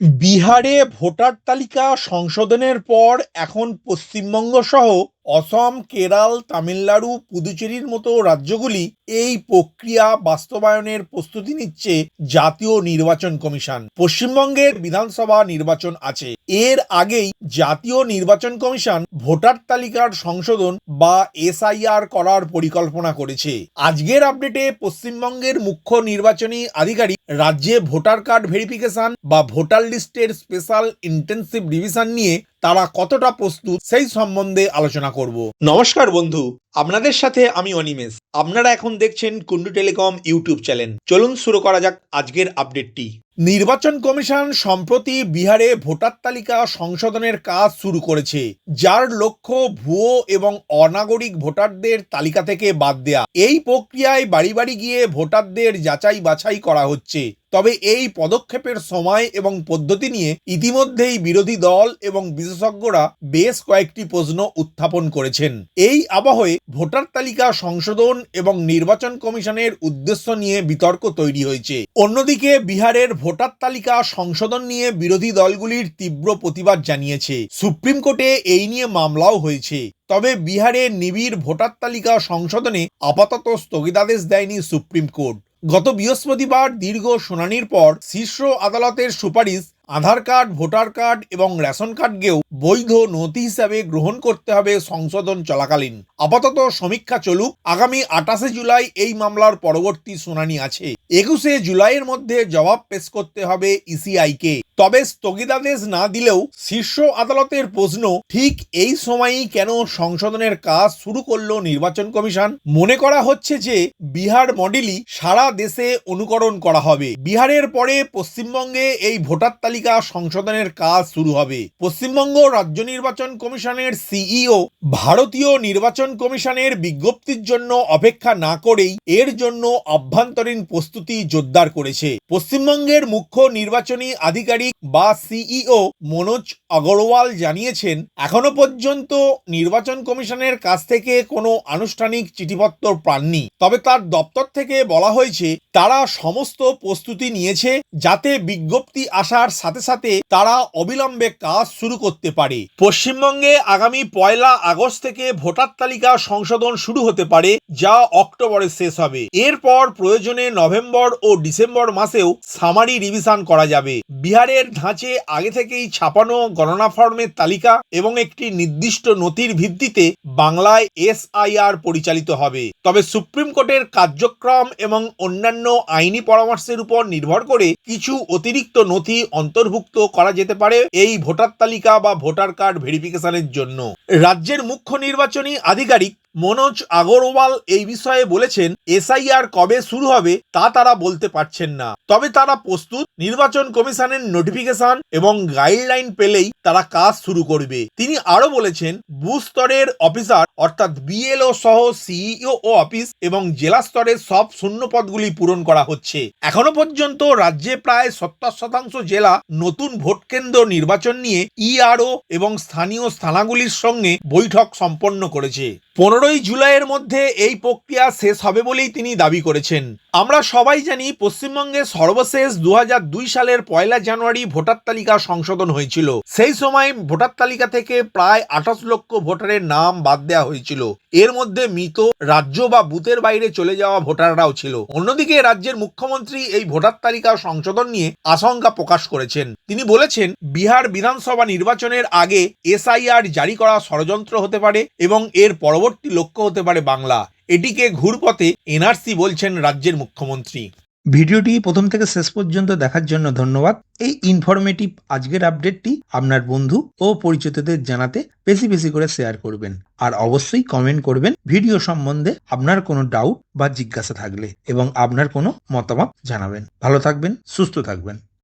বিহারে ভোটার তালিকা সংশোধনের পর এখন পশ্চিমবঙ্গ সহ অসম, কেরাল, তামিলনাড়ু, পুদুচেরির মতো রাজ্যগুলি এই প্রক্রিয়া বাস্তবায়নের প্রস্তুতি নিচ্ছে জাতীয় নির্বাচন কমিশন। পশ্চিমবঙ্গের বিধানসভা নির্বাচন আছে। এর আগেই জাতীয় নির্বাচন কমিশন ভোটার তালিকার সংশোধন বা এসআইআর করার পরিকল্পনা করেছে। আজকের আপডেটে পশ্চিমবঙ্গের মুখ্য নির্বাচনী আধিকারিক রাজ্যে ভোটার কার্ড ভেরিফিকেশন বা ভোটার লিস্টের স্পেশাল ইন্টেন্সিভ ডিভিশন নিয়ে তারা কতটা প্রস্তুত সেই সম্বন্ধে আলোচনা করব। নমস্কার বন্ধু আপনাদের সাথে আমি অনিমেষ। আপনারা এখন দেখছেন কুন্ডু টেলিকম ইউটিউব চ্যানেল। চলুন শুরু করা যাক আজকের আপডেটটি। নির্বাচন কমিশন সম্প্রতি বিহারে ভোটার তালিকা সংশোধনের কাজ শুরু করেছে, যার লক্ষ্য ভুয়ো এবং অনাগরিক ভোটারদের তালিকা থেকে বাদ দেয়া। এই প্রক্রিয়ায় বাড়ি বাড়ি গিয়ে ভোটারদের যাচাই বাছাই করা হচ্ছে। তবে এই পদক্ষেপের সময় এবং পদ্ধতি নিয়ে ইতিমধ্যেই বিরোধী দল এবং বিশেষজ্ঞরা বেশ কয়েকটি প্রশ্ন উত্থাপন করেছেন। এই আবহে ভোটার তালিকা সংশোধন এবং নির্বাচন কমিশনের উদ্দেশ্য নিয়ে বিতর্ক তৈরি হয়েছে। অন্যদিকে বিহারের ভোটার তালিকা সংশোধন নিয়ে বিরোধী দলগুলির তীব্র প্রতিবাদ জানিয়েছে। সুপ্রিম কোর্টে এই নিয়ে মামলাও হয়েছে। তবে বিহারে নিবিড় ভোটার তালিকা সংশোধনে আপাতত স্থগিতাদেশ দেয়নি সুপ্রিম কোর্ট। গত বৃহস্পতিবার দীর্ঘ শুনানির পর শীর্ষ আদালতের সুপারিশ আধার কার্ড, ভোটার কার্ড এবং রেশন কার্ডকেও বৈধ নথি হিসাবে গ্রহণ করতে হবে সংশোধন চলাকালীন। আপাতত সমীক্ষা চলুক। আগামী আটাশে জুলাই এই মামলার পরবর্তী শুনানি আছে। একুশে জুলাইয়ের মধ্যে জবাব পেশ করতে হবে ইসিআইকে। তবে স্থগিতাদেশ না দিলেও শীর্ষ আদালতের প্রশ্ন, ঠিক এই সময়ই কেন সংশোধনের কাজ শুরু করল নির্বাচন কমিশন? মনে করা হচ্ছে যে বিহার মডেলই সারা দেশে অনুকরণ করা হবে। বিহারের পরে পশ্চিমবঙ্গে এই ভোটার তালিকা সংশোধনের কাজ শুরু হবে। পশ্চিমবঙ্গ রাজ্য নির্বাচন কমিশনের সিইও ভারতীয় নির্বাচন কমিশনের বিজ্ঞপ্তির জন্য অপেক্ষা না করেই এর জন্য আভ্যন্তরীণ প্রস্তুতি জোরদার করেছে। পশ্চিমবঙ্গের মুখ্য নির্বাচনী আধিকারিক বা সিইও মনোজ আগরওয়াল জানিয়েছেন, এখনও পর্যন্ত নির্বাচন কমিশনের কাছ থেকে কোনো আনুষ্ঠানিক চিঠিপত্র পাননি। তবে তার দপ্তর থেকে বলা হয়েছে, তারা সমস্ত প্রস্তুতি নিয়েছে যাতে বিজ্ঞপ্তি আসার সাথে সাথে তারা অবিলম্বে কাজ শুরু করতে পারে। পশ্চিমবঙ্গে আগামী পয়লা আগস্ট থেকে ভোটার তালিকা সংশোধন শুরু হতে পারে, যা অক্টোবরে শেষ হবে। এরপর প্রয়োজনে নভেম্বর ও ডিসেম্বর মাসেও সামারি রিভিশন করা যাবে। বিহারের ধাঁচে আগে থেকেই ছাপানো গণনা ফর্মের তালিকা এবং একটি নির্দিষ্ট নথির ভিত্তিতে বাংলায় এসআইআর পরিচালিত হবে। তবে সুপ্রিম কোর্টের কার্যক্রম এবং অন্যান্য আইনি পরামর্শের উপর নির্ভর করে কিছু অতিরিক্ত নথি অন্তর্ভুক্ত করা যেতে পারে এই ভোটার তালিকা বা ভোটার কার্ড ভেরিফিকেশনের জন্য। রাজ্যের মুখ্য নির্বাচনী আধিকারিক মনোজ আগরওয়াল এই বিষয়ে বলেছেন, এসআইআর কবে শুরু হবে তা তারা বলতে পারছেন না। তবে তারা প্রস্তুত, নির্বাচন কমিশনের নোটিফিকেশন এবং গাইডলাইন পেলেই তারা কাজ শুরু করবে। তিনি আরও বলেছেন, বুথ স্তরের অফিসার অর্থাৎ বিএলও সহ সিইও ও অফিস এবং জেলা স্তরের সব শূন্য পদগুলি পূরণ করা হচ্ছে। এখনও পর্যন্ত রাজ্যে প্রায় সত্তর শতাংশ জেলা নতুন ভোট কেন্দ্র নির্বাচন নিয়ে ইআরও এবং স্থানীয় স্থানাগুলির সঙ্গে বৈঠক সম্পন্ন করেছে। পনেরোই জুলাইয়ের মধ্যে এই প্রক্রিয়া শেষ হবে বলেই তিনি দাবি করেছেন। আমরা সবাই জানি পশ্চিমবঙ্গে সর্বশেষ দুহাজার দুই সালের পয়লা জানুয়ারি ভোটার তালিকা সংশোধন হয়েছিল। সেই সময় ভোটার তালিকা থেকে প্রায় আঠাশ লক্ষ ভোটারের নাম বাদ দেওয়া হয়েছিল। এর মধ্যে মৃত, রাজ্য বা বুথের বাইরে চলে যাওয়া ভোটাররাও ছিল। অন্যদিকে রাজ্যের মুখ্যমন্ত্রী এই ভোটার তালিকা সংশোধন নিয়ে আশঙ্কা প্রকাশ করেছেন। তিনি বলেছেন, বিহার বিধানসভা নির্বাচনের আগে এসআইআর জারি করা ষড়যন্ত্র হতে পারে এবং এর পরবর্তী লক্ষ্য হতে পারে বাংলা। এটিকে ঘুরপথে এনআরসি বলছেন রাজ্যের মুখ্যমন্ত্রী। ভিডিওটি প্রথম থেকে শেষ পর্যন্ত দেখার জন্য ধন্যবাদ। এই ইনফরমেটিভ আজকের আপডেটটি আপনার বন্ধু ও পরিচিতদের জানাতে বেশি বেশি করে শেয়ার করবেন। আর অবশ্যই কমেন্ট করবেন ভিডিও সম্বন্ধে আপনার কোনো ডাউট বা জিজ্ঞাসা থাকলে এবং আপনার কোনো মতামত জানাবেন। ভালো থাকবেন, সুস্থ থাকবেন।